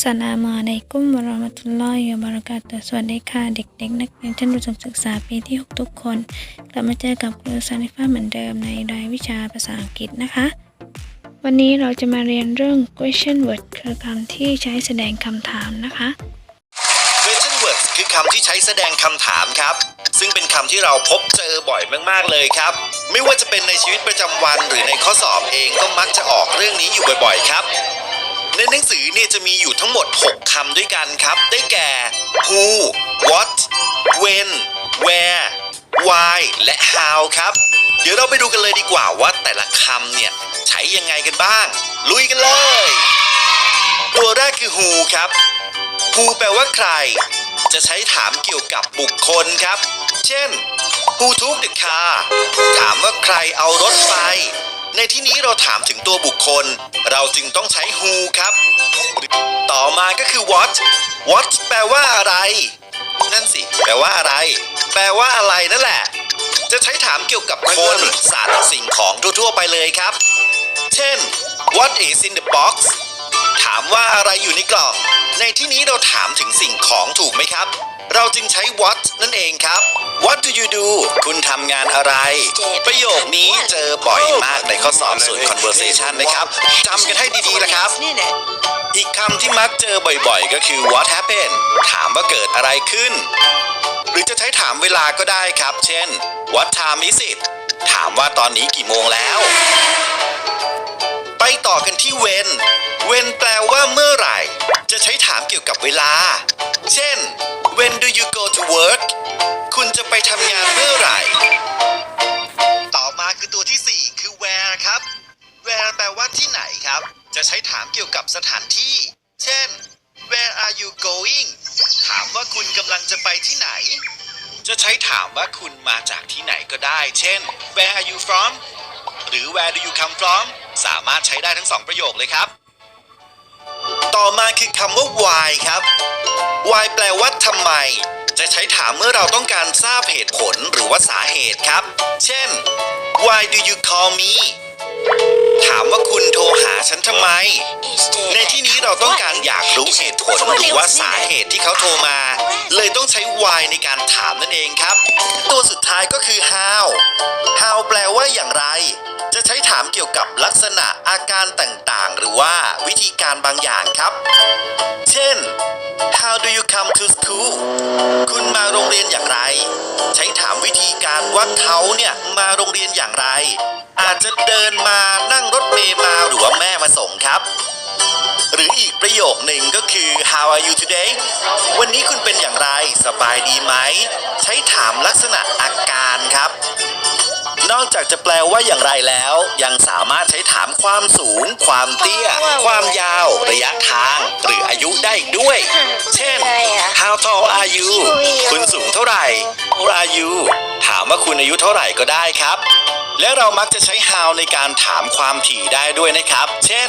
สลามอะลัยกุมวะราะมะตุลลอฮิวะบะเราะกาตุสวัสดีค่ะ เด็กๆ นักเรียนชั้นประถมศึกษาปีที่ 6 ทุกคน กลับมาเจอกับครูซานิฟ้าเหมือนเดิมในรายวิชาภาษาอังกฤษนะคะ วันนี้เราจะมาเรียนเรื่อง question word คือคำที่ใช้แสดงคำถามนะคะ question word คือคำที่ใช้แสดงคำถามครับ ซึ่งเป็นคำที่เราพบเจอบ่อยมากๆเลยครับ ไม่ว่าจะเป็นในชีวิตประจำวันหรือในข้อสอบเองก็มักจะออกเรื่องนี้อยู่บ่อย ๆ ครับ ในหนังสือเนี่ยจะมีอยู่ทั้งหมด 6 คำด้วยกันครับ ได้แก่ who what when where why และ how ครับ เดี๋ยวเราไปดูกันเลยดีกว่าว่าแต่ละคำเนี่ย ใช้ยังไงกันบ้าง ลุยกันเลย ตัวแรกคือ who ครับ who แปลว่าใคร จะใช้ถามเกี่ยวกับบุคคลครับ เช่น who took the car ถามว่าใครเอารถไป ในที่นี้เราถามถึงตัวบุคคล เราจึงต้องใช้ who ครับ ต่อมาก็คือ what what แปลว่าอะไร นั่นสิ แปลว่าอะไร แปลว่าอะไรนั่นแหละ จะใช้ถามเกี่ยวกับคนสัตว์สิ่งของทั่วๆไปเลยครับ เช่น what is in the box ถามว่าอะไรอยู่ในกล่อง ในที่นี้เราถามถึงสิ่งของถูกไหมครับ เราจึงใช้ what นั่นเองครับ what do you do คุณทำงานอะไร ประโยคนี้เจอบ่อยมากในข้อสอบส่วน conversation นะครับจำกันให้ดีๆนะครับ อีกคำที่มักเจอบ่อยๆ ก็คือ what happened ถามว่าเกิดอะไรขึ้น หรือจะใช้ถามเวลาก็ได้ครับ เช่น what time is it ถามว่าตอนนี้กี่โมงแล้ว ต่อกันที่ when when แปลว่าเมื่อไหร่ จะใช้ถามเกี่ยวกับเวลา เช่น when do you go to work คุณจะไปทำงานเมื่อไหร่ ต่อมาคือตัวที่ 4 คือ where ครับ where แปลว่าที่ไหนครับ จะใช้ถามเกี่ยวกับสถานที่ เช่น where are you going ถามว่าคุณกำลังจะไปที่ไหน จะใช้ถามว่าคุณมาจากที่ไหนก็ได้ เช่น where are you from หรือ where do you come from สามารถใช้ได้ทั้งสองประโยคเลยครับ ต่อมาคือคำว่า why ครับ why แปลว่าทำไม จะใช้ถามเมื่อเราต้องการทราบเหตุผลหรือว่าสาเหตุครับ เช่น why do you call me ถามว่าคุณโทรหาฉันทำไม ในที่นี้เราต้องการอยากรู้เหตุผลหรือว่าสาเหตุที่เขาโทรมา เลยต้องใช้ why ในการถามนั่นเองครับ ตัวสุดท้ายก็คือ how how แปลว่าอย่างไร จะใช้ถามเกี่ยวกับลักษณะอาการต่างๆ หรือว่าวิธีการบางอย่างครับ เช่น how do you come to school คุณมาโรงเรียนอย่างไร ใช้ถามวิธีการว่าเขาเนี่ยมาโรงเรียนอย่างไร อาจจะเดินมานั่งรถเมล์มาหรือว่าแม่มาส่งครับ หรืออีกประโยคหนึ่งก็คือ how are you today วันนี้คุณเป็นอย่างไร สบายดีไหม ใช้ถามลักษณะอาการครับ นอกจากจะแปลว่าอย่างไรแล้ว ยังสามารถใช้ถามความสูง ความเตี้ย ความยาว ระยะทาง หรืออายุได้อีกด้วย เช่น how tall are you คุณสูงเท่าไหร่ how are you ถามว่าคุณอายุเท่าไหร่ก็ได้ครับ และเรามักจะใช้ how ในการถามความถี่ได้ด้วยนะครับ เช่น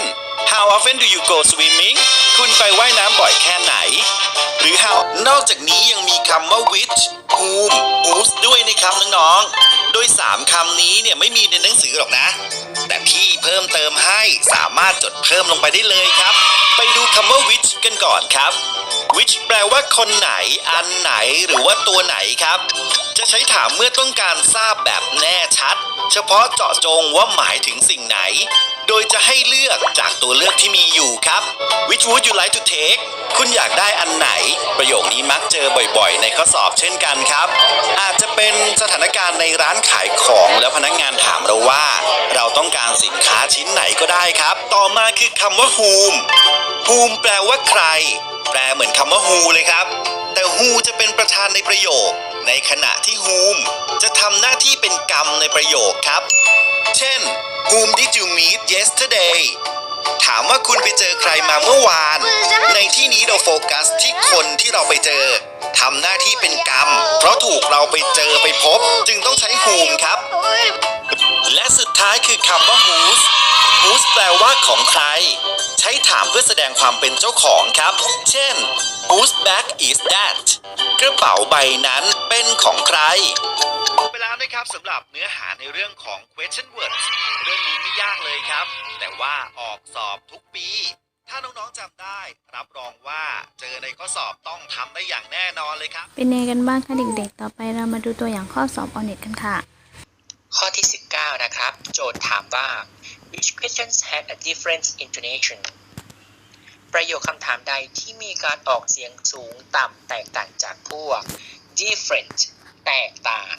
how often do you go swimming คุณไปว่ายน้ำบ่อยแค่ไหน หรือ how นอกจากนี้ยังมีคำว่า which whom whose ด้วยนะครับน้องๆ โดย3คำนี้เนี่ยไม่มีในหนังสือหรอกนะ แต่พี่เพิ่มเติมให้สามารถจดเพิ่มลงไปได้เลยครับ ไปดูคำว่า which กันก่อนครับ which แปลว่าคนไหน อันไหนหรือว่าตัวไหนครับ จะใช้ถามเมื่อต้องการทราบแบบแน่ชัด เฉพาะเจาะจงว่าหมายถึงสิ่งไหน โดยจะให้เลือกจากตัวเลือกที่มีอยู่ครับ which would you like to take คุณอยากได้อันไหน ประโยคนี้มักเจอบ่อยๆ ในข้อสอบเช่นกันครับ อาจจะเป็นสถานการณ์ในร้านขายของแล้วพนักงานถามเราว่า เราต้องการสินค้าชิ้นไหนก็ได้ครับ ต่อมาคือคำว่า whom whom แปลว่าใคร แปลเหมือนคำว่า who เลยครับ แต่ who จะเป็นประธานในประโยค ในขณะที่ whom จะทำหน้าที่เป็นกรรมในประโยคครับ เช่น whom did you meet yesterday ถามว่าคุณไปเจอใครมาเมื่อวาน ในที่นี้เราโฟกัสที่คนที่เราไปเจอทำหน้าที่เป็นกรรม เพราะถูกเราไปเจอไปพบ จึงต้องใช้ whom ครับ และสุดท้ายคือคำว่า whose whose แปลว่าของใคร ใช้ถามเพื่อแสดงความเป็นเจ้าของครับ เช่น whose bag is that กระเป๋าใบนั้นเป็นของใครไปแล้วนะครับสำหรับเนื้อหาในเรื่องของ question words เรื่องนี้ไม่ยากเลยครับ แต่ว่าออกสอบทุกปี ถ้าน้องๆจำได้ รับรองว่าเจอในข้อสอบต้องทำได้อย่างแน่นอนเลยครับ เป็นยังไงกันบ้างคะเด็กๆ ต่อไปเรามาดูตัวอย่างข้อสอบออเน็ตกันค่ะ ข้อที่ 19 นะครับ โจทย์ถามว่า which questions had a different intonation ประโยคคำถามใดที่มีการออกเสียงสูงต่ำแตกต่างจากพวก different แตกต่าง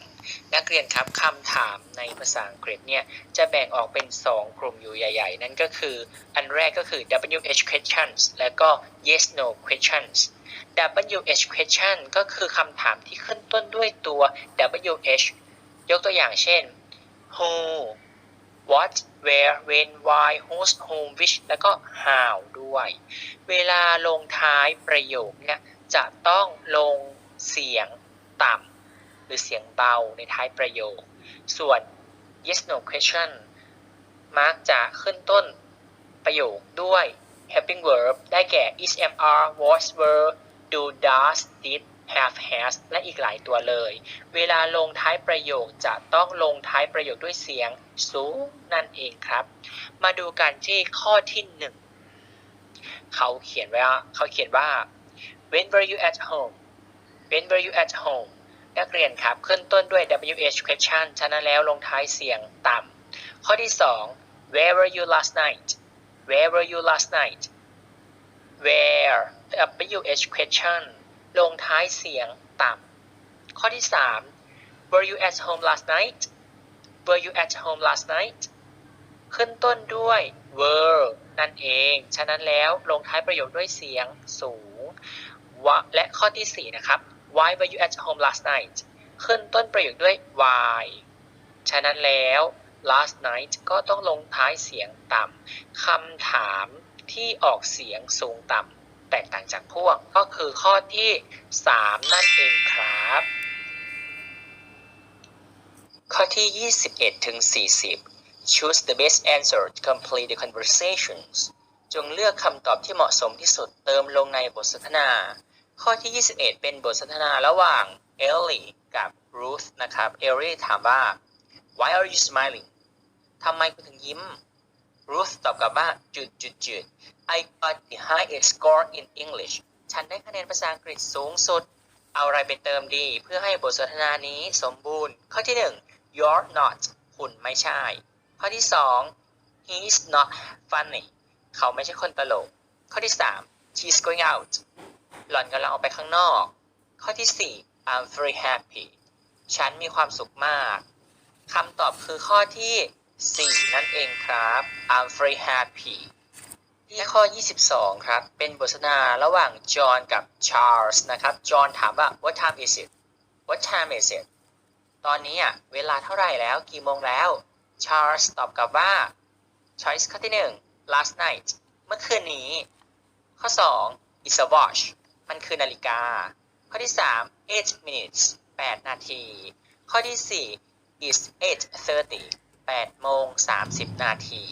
นักเรียนครับคำถามในภาษาอังกฤษเนี่ยจะแบ่งออกเป็น 2 กลุ่มอยู่ใหญ่ ๆ นั่นก็คือ อันแรกก็คือ WH questions แล้วก็ yes no questions WH question ก็คือคำถามที่ขึ้นต้นด้วยตัว WH ยกตัวอย่างเช่น who what where when why whose whom which แล้วก็ how ด้วย เวลาลงท้ายประโยคเนี่ยจะต้องลงเสียงต่ำหรือเสียงเบาในท้ายประโยค ส่วน yes no question มักจะขึ้นต้นประโยคด้วย helping verb ได้แก่ is am are was were do does did have has และอีกหลายตัวเลย เวลาลงท้ายประโยคจะต้องลงท้ายประโยคด้วยเสียงสูงนั่นเองครับ มาดูกันที่ข้อที่หนึ่งเขาเขียนไว้ว่าเขาเขียนว่า when were you at home when were you at home นักเรียนครับขึ้นต้นด้วย WH question ฉะนั้นแล้วลงท้ายเสียงต่ำข้อที่สอง where were you last night where were you last night where WH question ลงท้ายเสียงต่ำข้อที่ 3 were you at home last night were you at home last night ขึ้นต้นด้วย were นั่นเอง ฉะนั้นแล้วลงท้ายประโยคด้วยเสียงสูงวะและข้อที่ 4 นะครับ why were you at home last night ขึ้นต้นประโยคด้วย why ฉะนั้นแล้ว last night ก็ต้องลงท้ายเสียงต่ำคำถามที่ออกเสียงสูงต่ำ แตกต่างจากพวกก็คือข้อที่ 3 นั่นเองครับ ข้อที่ 21 ถึง 40 choose the best answer to complete the conversations จงเลือกคำตอบที่เหมาะสมที่สุดเติมลงในบทสนทนา ข้อที่ 21 เป็นบทสนทนาระหว่างเอลลี่กับ Ruth นะครับ เอลลี่ถามว่า why are you smiling ทำไมคุณถึงยิ้ม Ruth ตอบกลับว่าจุดจุดจุด I got the highest score in English ฉันได้คะแนนภาษาอังกฤษสูงสุด เอาอะไรไปเติมดี เพื่อให้บทสนทนานี้สมบูรณ์ ข้อที่ 1 you're not คุณไม่ใช่ ข้อที่ 2 he's not funny เขาไม่ใช่คนตลก ข้อที่ 3 she's going out หล่อนกำลังออกไปข้างนอก ข้อที่ 4 I'm very happy ฉันมีความสุขมากคำตอบคือข้อที่ 4 นั่นเองครับ I'm very happy ที่ข้อ 22 ครับ เป็นบทสนทนาระหว่างจอห์นกับชาร์ลส์นะครับ จอห์นถามว่า what time is it what time is it ตอนนี้อะ เวลาเท่าไหร่แล้ว กี่โมงแล้ว ชาร์ลส์ตอบกลับว่า choice ข้อที่ 1 last night เมื่อคืนนี้ ข้อ 2 is a watch มันคือนาฬิกา ข้อที่ 3 8 minutes 8 นาที ข้อที่ 4 is 8:30 8โมง30 นาที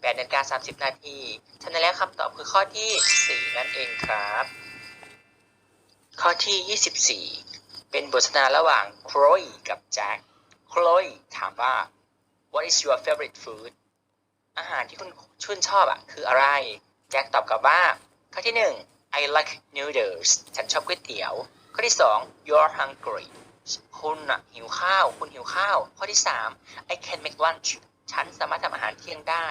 8นาฬิกา30 นาทีฉะนั้นแล้วคำตอบคือข้อที่ 4 นั่นเองครับ ข้อที่ 24 เป็นบทสนทนาระหว่างโคล e กับแจ็คโคล e ถามว่า what is your favorite food อาหารที่คุณชื่นชอบอะคืออะไร แจ็คตอบกลับว่า ข้อที่ 1 I like noodles ฉันชอบก๋วยเตี๋ยว ข้อที่ 2 you're hungry คุณอะหิวข้าว คุณหิวข้าว ข้อที่ 3 I can make lunch ฉันสามารถทำอาหารเที่ยงได้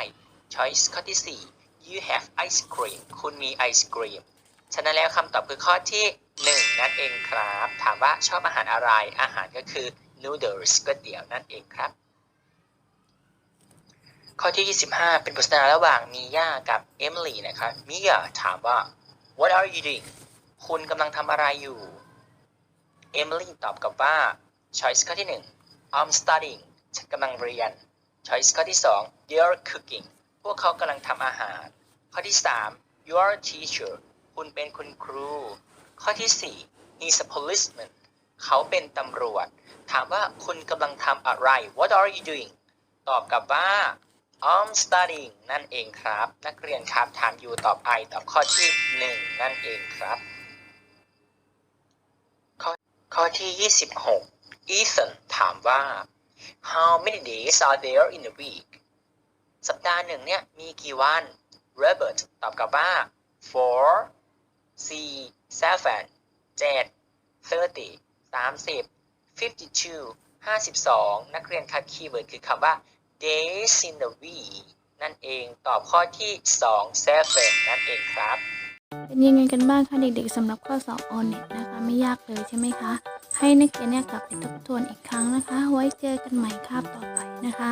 Choice ข้อที่ 4 you have ice cream คุณมีไอศกรีมฉะนั้นแล้วคำตอบคือข้อที่ 1 นั่นเองครับ ถามว่าชอบอาหารอะไร อาหารก็คือ noodles ก๋วยเตี๋ยวนั่นเองครับ ข้อที่ 25 เป็นบทสนทนาระหว่างมีย่ากับเอมิลี่นะครับมิยาถามว่า what are you doing คุณกำลังทำอะไรอยู่เอมิลี่ตอบกลับว่า choice ข้อที่ 1 I'm studying ฉันกำลังเรียน choice ข้อที่2 they're cooking พวกเขากำลังทำอาหาร ข้อที่ 3 you are a teacher คุณเป็นคุณครู ข้อที่ 4 he's a policeman เขาเป็นตำรวจ ถามว่าคุณกำลังทำอะไร what are you doing ตอบกลับว่า I'm studying นั่นเองครับ นักเรียนครับถาม you ตอบ I ตอบข้อที่ 1 นั่นเองครับ ข้อข้อที่ 26 Ethan ถามว่า How many days are there in a week สัปดาห์หนึ่งเนี่ยมีกี่วัน Robert ตอบกลับว่า four C seven เจ็ด thirty สามสิบ fifty two ห้าสิบสองนักเรียนคะคีย์เวิร์ดคือคำว่า days in the week นั่นเองตอบข้อที่สอง seven นั่นเองครับ เป็นยังไงกันบ้างคะเด็กๆสำหรับข้อสอบออนเน็ตนะคะไม่ยากเลยใช่ไหมคะ ให้นักเรียนเนี่ยกลับไปทบทวนอีกครั้งนะคะ ไว้เจอกันใหม่คาบต่อไปนะคะ